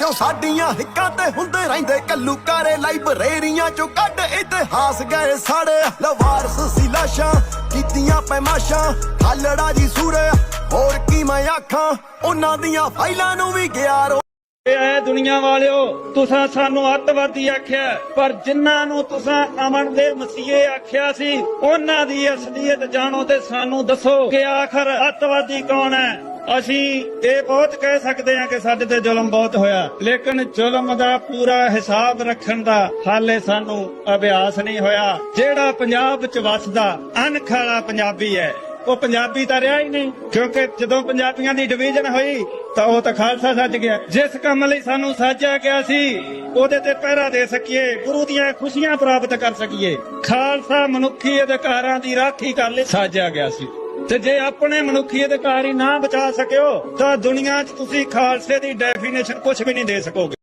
ਕਿਉਂ ਸਾਡੀਆਂ ਹਿੱਕਾਂ ਤੇ ਹੁੰਦੇ ਰਹਿੰਦੇ ਕੱਲੂ ਲਾਇਬ੍ਰੇਰੀਆਂ ਚੋਂ ਕੱਢ ਇਤਿਹਾਸ ਗਏ ਸਾੜੇ। ਲਵਾਰਸ ਸੀ ਕੀਤੀਆਂ ਪੈਮਾਸ਼ਾਂ ਖਾਲੜਾ ਜੀ ਸੂਰੇ। ਹੋਰ ਕੀ ਮੈਂ ਆਖਾਂ, ਉਹਨਾਂ ਦੀਆਂ ਫਾਈਲਾਂ ਨੂੰ ਵੀ ਗਿਆ ਰੋ ਐ ਦੁਨੀਆ ਵਾਲਿਓ, ਤੁਸੀਂ ਸਾਨੂੰ ਅੱਤਵਾਦੀ ਆਖਿਆ, ਪਰ ਜਿਨ੍ਹਾਂ ਨੂੰ ਤੁਸੀਂ ਅਮਨ ਦੇ ਮਸੀਹੇ ਆਖਿਆ ਸੀ, ਉਹਨਾਂ ਦੀ ਅਸਲੀਅਤ ਜਾਣੋ ਤੇ ਸਾਨੂੰ ਦੱਸੋ ਕਿ ਆਖਰ ਅੱਤਵਾਦੀ ਕੌਣ ਹੈ? ਅਸੀਂ ਇਹ ਬਹੁਤ ਕਹਿ ਸਕਦੇ ਹਾਂ ਕਿ ਸਾਡੇ ਤੇ ਜ਼ੁਲਮ ਬਹੁਤ ਹੋਇਆ। ਲੇਕਿਨ ਜ਼ੁਲਮ ਦਾ ਪੂਰਾ ਹਿਸਾਬ ਰੱਖਣ ਦਾ ਹਾਲੇ ਸਾਨੂੰ ਅਭਿਆਸ ਨਹੀਂ ਹੋਇਆ। ਜਿਹੜਾ ਪੰਜਾਬ ਚ ਵੱਸਦਾ ਅਨਖਾਲਾ ਪੰਜਾਬੀ ਹੈ। ਉਹ ਪੰਜਾਬੀ ਤਾਂ ਰਿਹਾ ਹੀ ਨਹੀਂ, ਕਿਉਂਕਿ ਜਦੋਂ ਪੰਜਾਬੀਆਂ ਦੀ ਡਿਵੀਜ਼ਨ ਹੋਈ, ਤਾਂ ਉਹ ਤਾਂ ਖਾਲਸਾ ਸੱਜ ਗਿਆ। ਜਿਸ ਕੰਮ ਲਈ ਸਾਨੂੰ ਸਾਜਿਆ ਗਿਆ ਸੀ, ਉਹਦੇ ਤੇ ਪਹਿਰਾ ਦੇ ਸਕੀਏ, ਗੁਰੂ ਦੀਆਂ ਖੁਸ਼ੀਆਂ ਪ੍ਰਾਪਤ ਕਰ ਸਕੀਏ। ਖਾਲਸਾ ਮਨੁੱਖੀ ਅਧਿਕਾਰਾਂ ਦੀ ਰਾਖੀ ਕਰਨ ਲਈ। ਸਾਜਿਆ ਗਿਆ ਸੀ। ਤੇ ਜੇ ਆਪਣੇ ਮਨੁੱਖੀ ਅਧਿਕਾਰ ਹੀ ਨਾ ਬਚਾ ਸਕਿਓ, ਤਾਂ ਦੁਨੀਆ 'ਚ ਤੁਸੀਂ ਖਾਲਸੇ ਦੀ ਡੈਫੀਨੇਸ਼ਨ ਕੁਝ ਵੀ ਨਹੀਂ ਦੇ ਸਕੋਗੇ।